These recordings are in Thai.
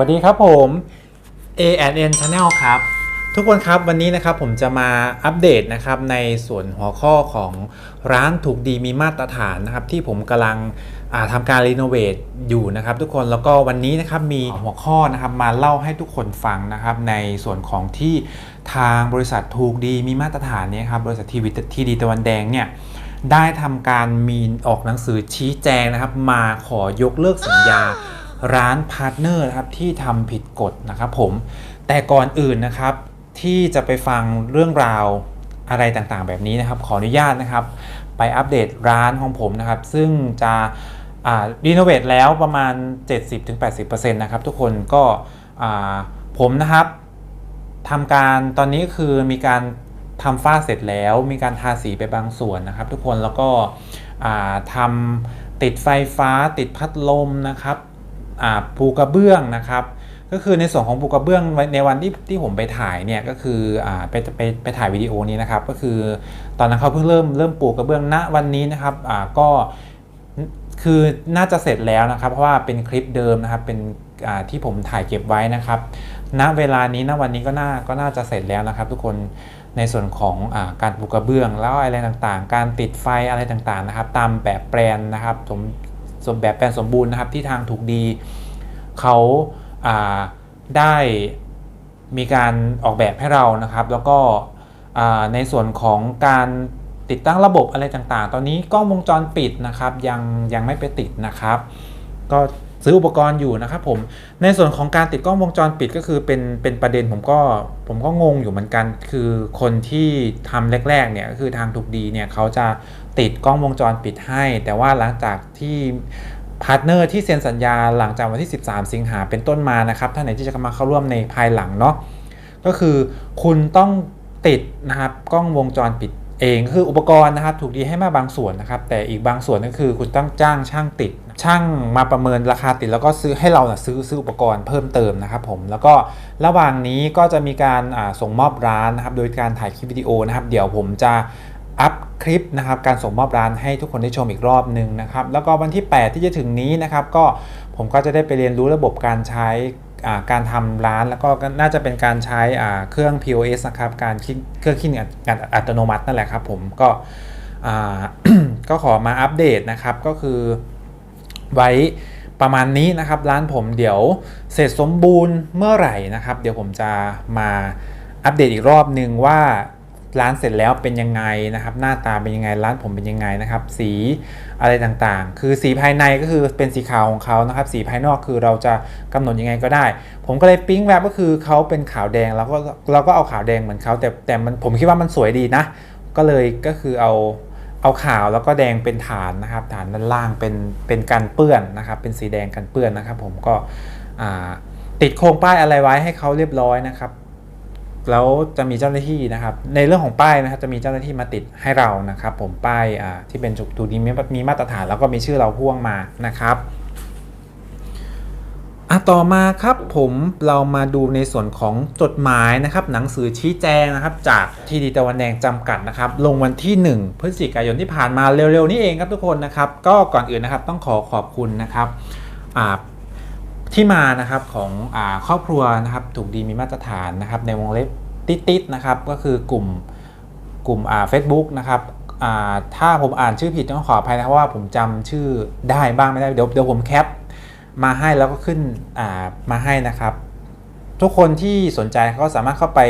วัสดีครับผม A N Channel ครับ ทุกคนครับวันนี้นะครับผมจะมาอัปเดตนะครับในส่วนหัวข้อของร้านถูกดีมีมาตรฐานนะครับที่ผมกำลังทำการรีโนเวทอยู่นะครับ ทุกคนแล้วก็วันนี้นะครับมีหัวข้อนะครับมาเล่าให้ทุกคนฟังนะครับในส่วนของที่ทางบริษัทถูกดีมีมาตรฐานเนี่ยครับบริษัททีวีทีดีตะวันแดงเนี่ยได้ทำการมีออกหนังสือชี้แจงนะครับ มาขอยกเลิกสัญญา ร้านพาร์ทเนอร์ครับที่ทำผิดกฎนะครับผมแต่ก่อนอื่นนะครับที่จะไปฟังเรื่องราวอะไรต่างๆ แบบนี้นะครับขออนุญาตนะครับ ไปอัปเดตร้านของผมนะครับ ซึ่งจะรีโนเวทแล้วประมาณ 70-80%นะครับทุกคนก็ผมนะครับทำการตอนนี้คือมีการทำฝ้าเสร็จแล้ว มีการทาสีไปบางส่วนนะครับ ทุกคนแล้วก็ทำติดไฟฟ้าติดพัดลมนะครับ อ่าปูกระเบื้องนะครับ ก็คือในส่วนของปูกระเบื้องในวันที่ที่ผมไปถ่ายเนี่ยก็คืออไปไปไปถ่ายวิดีโอนี้นะครับ ก็คือตอนนั้นเขาเพิ่งเริ่มเริ่มปูกระเบื้องณวันนี้นะครับก็คือน่าจะเสร็จแล้วนะครับ เพราะว่าเป็นคลิปเดิมนะครับเป็นที่ผมถ่ายเก็บไว้นะครับณเวลานี้ณวันนี้ก็น่าก็น่าจะเสร็จแล้วนะครับ ทุกคนในส่วนของอการปูกระเบื้องแล้วอะไรต่างๆ การติดไฟอะไรต่างๆนะครับ ตามแบบแปลนนะครับสม สมแบบแปลนสมบูรณ์นะครับที่ทางถูกดีเขาาได้มีการออกแบบให้เรานะครับ แล้วก็ในส่วนของการติดตั้งระบบอะไรต่างๆ ตอนนี้กล้องวงจรปิดนะครับยังยังไม่ไปติดนะครับ ก็ ซื้ออุปกรณ์อยู่นะครับผมในส่วนของการติดกล้องวงจรปิดก็คือเป็นเป็นประเด็นผมก็ผมก็งงอยู่เหมือนกัน คือคนที่ทำแรกๆเนี่ยก็คือทางถูกดีเนี่ยเขาจะติดกล้องวงจรปิดให้ แต่ว่าหลังจากที่พาร์ทเนอร์ที่เซ็นสัญญาหลังจากวันที่ 13 สิงหาเป็นต้นมานะครับท่านไหนที่จะมาเข้าร่วมในภายหลังเนาะก็คือคุณต้องติดนะครับกล้องวงจรปิด เองคืออุปกรณ์นะครับถูกดีให้มาบางส่วนนะครับแต่อีกบางส่วนก็คือคุณต้องจ้างช่างติด ช่างมาประเมินราคาติดแล้วก็ซื้อให้เรานะซื้อซื้ออุปกรณ์เพิ่มเติมนะครับผมแล้วก็ระหว่างนี้ก็จะมีการส่งมอบร้านนะครับโดยการถ่ายคลิปวิดีโอนะครับ เดี๋ยวผมจะอัพคลิปนะครับการส่งมอบร้านให้ทุกคนได้ชมอีกรอบหนึ่งนะครับแล้วก็วันที่ 8 ที่จะถึงนี้นะครับก็ผมก็จะได้ไปเรียนรู้ระบบการใช้ การทำร้านแล้วก็น่าจะเป็นการใช้เครื่อง POS นะครับการคิดเครื่องคิดงานอัตโนมัตินั่นแหละครับผมก็ก็ขอมาอัปเดตนะครับก็คือไว้ประมาณนี้นะครับร้านผมเดี๋ยวเสร็จสมบูรณ์เมื่อไหร่นะครับ เดี๋ยวผมจะมาอัปเดตอีกรอบนึงว่า ร้านเสร็จแล้วเป็นยังไงนะครับ หน้าตาเป็นยังไงร้านผมเป็นยังไงนะครับ สีอะไรต่างๆ คือสีภายในก็คือเป็นสีขาวของเขานะครับ สีภายนอกคือเราจะกำหนดยังไงก็ได้ ผมก็เลยปิ๊งแบบก็คือเขาเป็นขาวแดง แล้วก็เราก็เอาขาวแดงเหมือนเขาแต่แต่มันผมคิดว่ามันสวยดีนะ ก็เลยก็คือเอาเอาขาวแล้วก็แดงเป็นฐานนะครับ ฐานด้านล่างเป็นเป็นกันเปื้อนนะครับ เป็นสีแดงกันเปื้อนนะครับ ผมก็ติดโครงป้ายอะไรไว้ให้เขาเรียบร้อยนะครับ แล้วจะมีเจ้าหน้าที่นะครับ ในเรื่องของป้ายนะครับจะมีเจ้าหน้าที่มาติดให้เรานะครับ ผมป้ายที่เป็นจุดดูดีมีมีมาตรฐานแล้วก็มีชื่อเราพ่วงมานะครับอะต่อมาครับผมเรามาดูในส่วนของจดหมายนะครับ หนังสือชี้แจงนะครับ จากทีดีตะวันแดงจำกัดนะครับ ลงวันที่ 1 พฤศจิกายนที่ผ่านมาเร็วๆนี้เองครับทุกคนนะครับ ก็ก่อนอื่นนะครับต้องขอขอบคุณนะครับอ่า ที่มานะครับของอครอบครัวนะครับถูกดีมีมาตรฐานนะครับในวงเล็บติดๆนะครับก็คือกลุ่มกลุ่มเฟซบุ๊กนะครับถ้าผมอ่านชื่อผิดต้องขออภัยนะเพราะว่าผมจำชื่อได้บ้างไม่ได้เดี๋ยวเดี๋ยวผมแคปมาให้แล้วก็ขึ้นามาให้นะครับ ทุกคนที่สนใจก็สามารถเข้าไป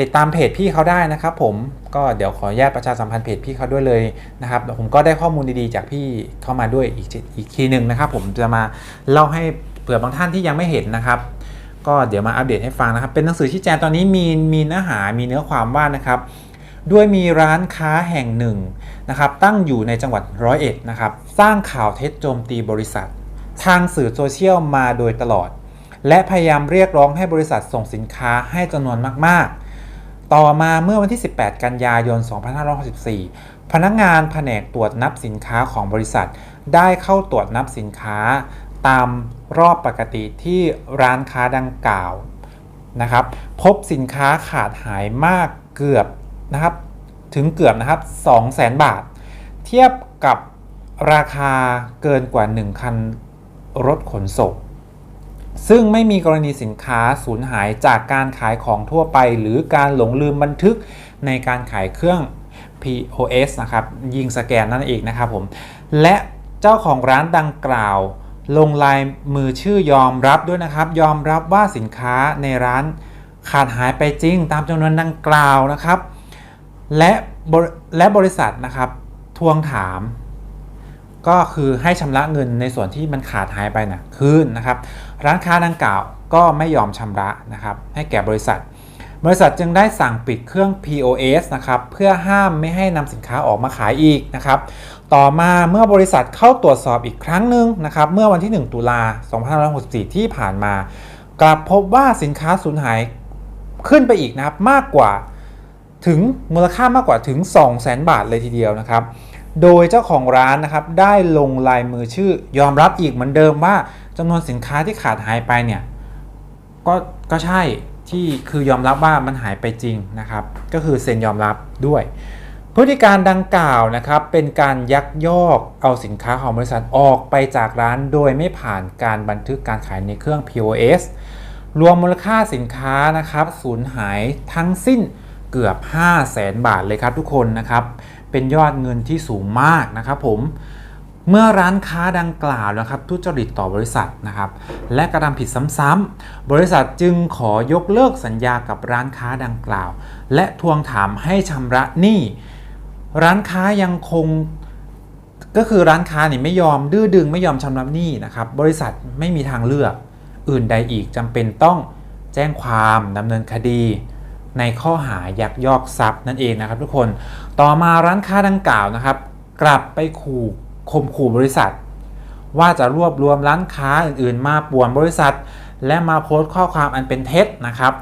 ติดตามเพจพี่เขาได้นะครับ ผมก็เดี๋ยวขออนุญาตประชาสัมพันธ์เพจพี่เขาด้วยเลยนะครับผมก็ได้ข้อมูลดีๆ จากพี่เข้ามาด้วยอีกอีกทีหนึ่งนะครับ ผมจะมาเล่าให้ ผื่อบางท่านที่ยังไม่เห็นนะครับ ก็เดี๋ยวมาอัปเดตให้ฟังนะครับ เป็นหนังสือชี้แจงตอนนี้มีมีเนื้อหามีเนื้อความว่านะครับ ด้วยมีร้านค้าแห่งหนึ่งนะครับตั้งอยู่ในจังหวัดร้อยเอ็ดนะครับสร้างข่าวเท็จโจมตีบริษัท ทางสื่อโซเชียลมาโดยตลอด และพยายามเรียกร้องให้บริษัทส่งสินค้าให้จำนวนมาก ๆ ต่อมาเมื่อวันที่ 18 กันยายน 2564พนักงานแผนกตรวจนับสินค้าของบริษัท ได้เข้าตรวจนับสินค้า ตามรอบปกติที่ร้านค้าดังกล่าวนะครับ พบสินค้าขาดหายมากเกือบนะครับ ถึงเกือบนะครับ200,000 บาท เทียบกับราคาเกินกว่า 1 คันรถขนส่งซึ่งไม่มีกรณีสินค้าสูญหายจากการขายของทั่วไป หรือการหลงลืมบันทึกในการขายเครื่อง POS นะครับ ยิงสแกนนั่นเองนะครับผม และเจ้าของร้านดังกล่าว ลงลายมือชื่อยอมรับด้วยนะครับ ยอมรับว่าสินค้าในร้านขาดหายไปจริง ตามจำนวนดังกล่าวนะครับ และและบริษัทนะครับทวงถาม ก็คือให้ชำระเงินในส่วนที่มันขาดหายไปนะคืนนะครับ ร้านค้าดังกล่าวก็ไม่ยอมชำระนะครับ ให้แก่บริษัท บริษัทจึงได้สั่งปิดเครื่อง POS นะครับ เพื่อห้ามไม่ให้นำสินค้าออกมาขายอีกนะครับ ต่อมาเมื่อบริษัทเข้าตรวจสอบอีกครั้งหนึ่งนะครับเมื่อวันที่ 1 ตุลา2564 ที่ผ่านมา กลับพบว่าสินค้าสูญหายขึ้นไปอีกนะครับมากกว่าถึงมูลค่ามากกว่าถึง 200,000 บาทเลยทีเดียวนะครับโดยเจ้าของร้านนะครับได้ลงลายมือชื่อยอมรับอีกเหมือนเดิมว่าจำนวนสินค้าที่ขาดหายไปเนี่ยก็ก็ใช่ที่คือยอมรับว่ามันหายไปจริงนะครับ ก็คือเซ็นยอมรับด้วย พฤติการดังกล่าวนะครับเป็นการยักยอกเอาสินค้าของบริษัทออกไปจากร้านโดยไม่ผ่านการบันทึกการขายในเครื่อง POS รวมมูลค่าสินค้านะครับสูญหายทั้งสิ้นเกือบ 5 0 0แสนบาทเลยครับทุกคนนะครับ เป็นยอดเงินที่สูงมากนะครับผมเมื่อร้านค้าดังกล่าวนะครับทุจริตต่อบริษัทนะครับ และกระทำผิดซ้ำๆบริษัทจึงขอยกเลิกสัญญากับร้านค้าดังกล่าว และทวงถามให้ชำระหนี้ ร้านค้ายังคงก็คือร้านค้านี่ไม่ยอมดื้อดึงไม่ยอมชำระหนี้นะครับ บริษัทไม่มีทางเลือกอื่นใดอีกจำเป็นต้องแจ้งความดำเนินคดี ในข้อหายักยอกทรัพย์นั่นเองนะครับ ทุกคนต่อมาร้านค้าดังกล่าวนะครับ กลับไปขู่ข่มขู่บริษัท ว่าจะรวบรวมร้านค้าอื่นๆ มาป่วนบริษัท และมาโพสต์ข้อความอันเป็นเท็จนะครับ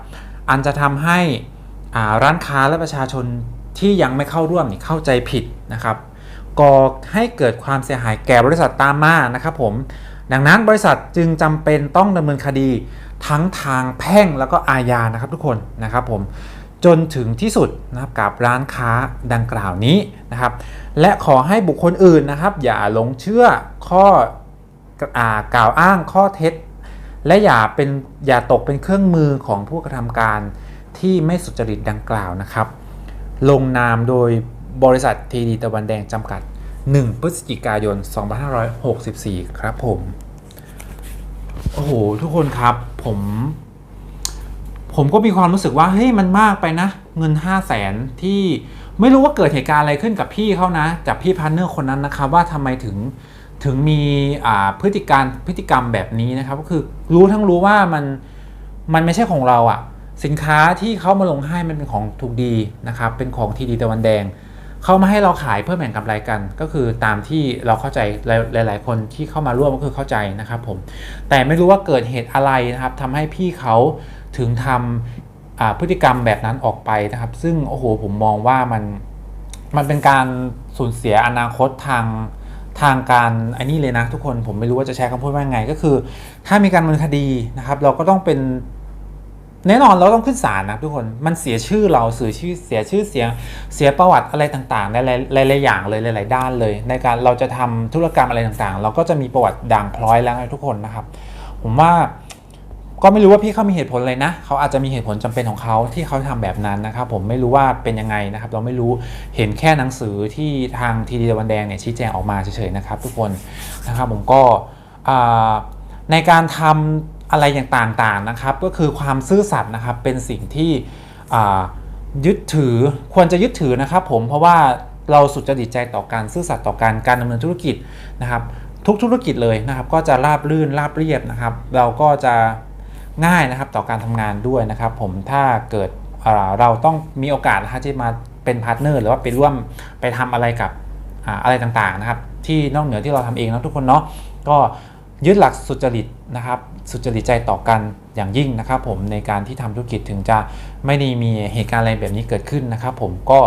อันจะทำให้อ่าร้านค้าและประชาชน ที่ยังไม่เข้าร่วมนี่เข้าใจผิดนะครับก่อให้เกิดความเสียหายแก่บริษัทตามมานะครับผมดังนั้นบริษัทจึงจำเป็นต้องดำเนินคดีทั้งทางแพ่งแล้วก็อาญานะครับทุกคนนะครับผมจนถึงที่สุดนะครับกับร้านค้าดังกล่าวนี้นะครับ และขอให้บุคคลอื่นนะครับ อย่าหลงเชื่อข้ออากล่าวอ้างข้อเท็จ และอย่าเป็นอย่าตกเป็นเครื่องมือของผู้กระทำการที่ไม่สุจริตดังกล่าวนะครับ ลงนามโดยบริษัททีดีตะวันแดงจำกัด 1 พฤศจิกายน 2564 ครับผม โอ้โห ทุกคนครับผม ผมก็มีความรู้สึกว่า เฮ้ย มันมากไปนะ เงิน 5 0 0แสนที่ไม่รู้ว่าเกิดเหตุการณ์อะไรขึ้นกับพี่เขานะ กับพี่พาร์ทเนอร์คนนั้นนะครับ ว่าทำไมถึงถึงมีพฤติการพฤติกรรมแบบนี้นะครับ ก็คือรู้ทั้งรู้ว่ามันมันไม่ใช่ของเราอะ สินค้าที่เขามาลงให้มันเป็นของถูกดีนะครับเป็นของทีดีตะวันแดงเขามาให้เราขายเพื่อแบ่งกำไรกัน ก็คือตามที่เราเข้าใจหลาย ๆ คนที่เข้ามาร่วมก็คือเข้าใจนะครับผมแต่ไม่รู้ว่าเกิดเหตุอะไรนะครับทำให้พี่เขาถึงทำพฤติกรรมแบบนั้นออกไปนะครับ ซึ่งโอ้โหผมมองว่ามันมันเป็นการสูญเสียอนาคตทางทางการไอ้นี่เลยนะทุกคนผมไม่รู้ว่าจะใช้คำพูดว่าไง ก็คือ ถ้ามีการดำเนินคดีนะครับ เราก็ต้องเป็น แน่นอนเราต้องขึ้นศาลนะทุกคนมันเสียชื่อเราเสียชื่อเสียชื่อเสียงเสียประวัติอะไรต่างๆในหลายๆอย่างเลยหลาย ๆ ด้านเลย ในการเราจะทำธุรกรรมอะไรต่างๆ เราก็จะมีประวัติด่างพร้อยแล้วทุกคนนะครับ ผมว่าก็ไม่รู้ว่าพี่เขามีเหตุผลเลยนะ เขาอาจจะมีเหตุผลจำเป็นของเขาที่เขาทำแบบนั้นนะครับ ผมไม่รู้ว่าเป็นยังไงนะครับ เราไม่รู้เห็นแค่หนังสือที่ทางทีดีตะวันแดงเนี่ยชี้แจงออกมาเฉยๆนะครับ ทุกคนนะครับผมก็ในการทำ อะไรอย่างต่างๆนะครับ ก็คือความซื่อสัตย์นะครับเป็นสิ่งที่ยึดถือควรจะยึดถือนะครับ ผมเพราะว่าเราสุจริตใจต่อการซื่อสัตย์ต่อการการดำเนินธุรกิจนะครับ ทุกธุรกิจเลยนะครับ ก็จะราบรื่นราบเรียบนะครับ เราก็จะง่ายนะครับต่อการทำงานด้วยนะครับ ผมถ้าเกิดเราต้องมีโอกาสนะฮะที่มาเป็นพาร์ทเนอร์หรือว่าไปร่วมไปทำอะไรกับอ่าอะไรต่างๆนะครับ ที่นอกเหนือที่เราทำเองนะทุกคนเนาะก็ยึดหลักสุจริตนะครับ สุจริตใจต่อกันอย่างยิ่งนะครับผมในการที่ทำธุรกิจถึงจะไม่ได้มีเหตุการณ์อะไรแบบนี้เกิดขึ้นนะครับ ผมก็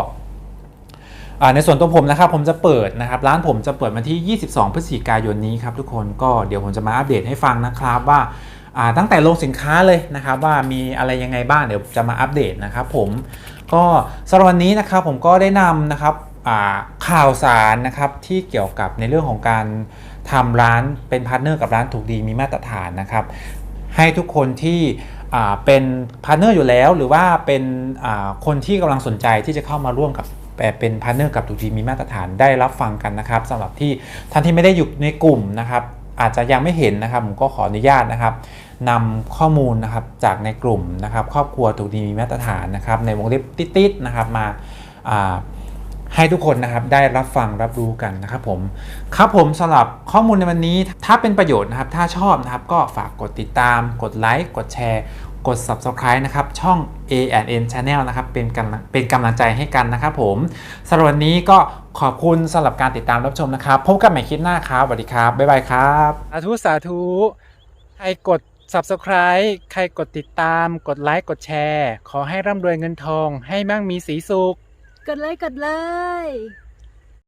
ในส่วนตัวผมนะครับผมจะเปิดนะครับร้านผมจะเปิดมาที่ 22 พฤศจิกายนนี้ครับทุกคนก็เดี๋ยวผมจะมาอัปเดตให้ฟังนะครับว่าตั้งแต่ลงสินค้าเลยนะครับว่ามีอะไรยังไงบ้างเดี๋ยวจะมาอัปเดตนะครับผมก็สำหรับวันนี้นะครับผมก็ได้นำนะครับ ข่าวสารนะครับที่เกี่ยวกับในเรื่องของการทำร้านเป็นพาร์ทเนอร์กับร้านถูกดีมีมาตรฐานนะครับ ให้ทุกคนที่เป็นพาร์ทเนอร์อยู่แล้ว หรือว่าเป็นคนที่กำลังสนใจที่จะเข้ามาร่วมกับเป็นพาร์ทเนอร์กับถูกดีมีมาตรฐานได้รับฟังกันนะครับสำหรับที่ท่านที่ไม่ได้อยู่ในกลุ่มนะครับอาจจะยังไม่เห็นนะครับผมก็ขออนุญาตนะครับนำข้อมูลนะครับจากในกลุ่มนะครับ ครอบครัวถูกดีมีมาตรฐานนะครับ ในวงเล็บติดๆนะครับมาา ให้ทุกคนนะครับได้รับฟังรับรู้กันนะครับผมครับผมสำหรับข้อมูลในวันนี้ถ้าเป็นประโยชน์นะครับ ถ้าชอบนะครับก็ฝากกดติดตาม กดไลค์กดแชร์ กด subscribe นะครับ ช่อง A&N Channel นะครับเป็นกำลังเป็นกำลังใจให้กันนะครับผมสำหรับวันนี้ก็ขอบคุณสำหรับการติดตามรับชมนะครับ พบกันใหม่คลิปหน้าครับสวัสดีครับ บ๊ายบายครับสาธุสาธุใครกด subscribe ใครกดติดตาม กดไลค์กดแชร์ ขอให้ร่ำรวยเงินทอง ให้มั่งมีสีสุข กดเลยกดเลย